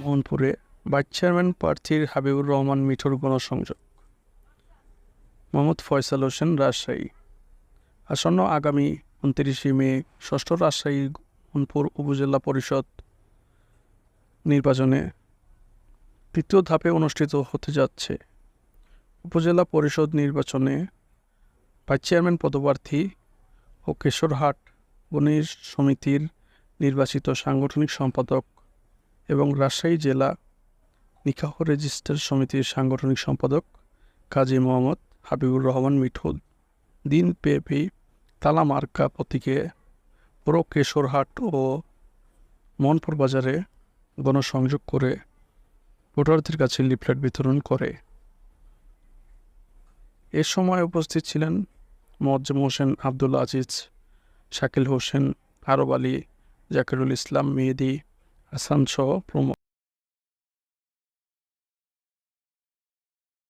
মোহনপুরে vice chairman প্রার্থীর হাবিবুর রহমান মিঠুর গণসংযোগ। মোহাম্মদ ফয়সাল হোসেন রাজশাহী। আসন্ন আগামী উনত্রিশে মে ষষ্ঠ রাজশাহী মোহনপুর উপজেলা পরিষদ নির্বাচনে তৃতীয় ধাপে অনুষ্ঠিত হতে যাচ্ছে। উপজেলা পরিষদ নির্বাচনে ভাইস চেয়ারম্যান পদপ্রার্থী ও কেশরহাট বণিক সমিতির নির্বাচিত সাংগঠনিক সম্পাদক এবং রাজশাহী জেলা নিকাহ রেজিস্টার সমিতির সাংগঠনিক সম্পাদক কাজী মোহাম্মদ হাবিবুর রহমান মিঠুল। দিনব্যাপী তালা মার্কা প্রতীকে পুরো কেশরহাট ও মনপুর বাজারে গণসংযোগ করে ভোটারদের কাছে লিফলেট বিতরণ করে। এ সময় উপস্থিত ছিলেন মোয়াজ্জেম হোসেন আবদুল আজিজ, শাকিল হোসেন আরব আলী, জাকিরুল ইসলাম মেহেদি হাসান সহ প্রমুখ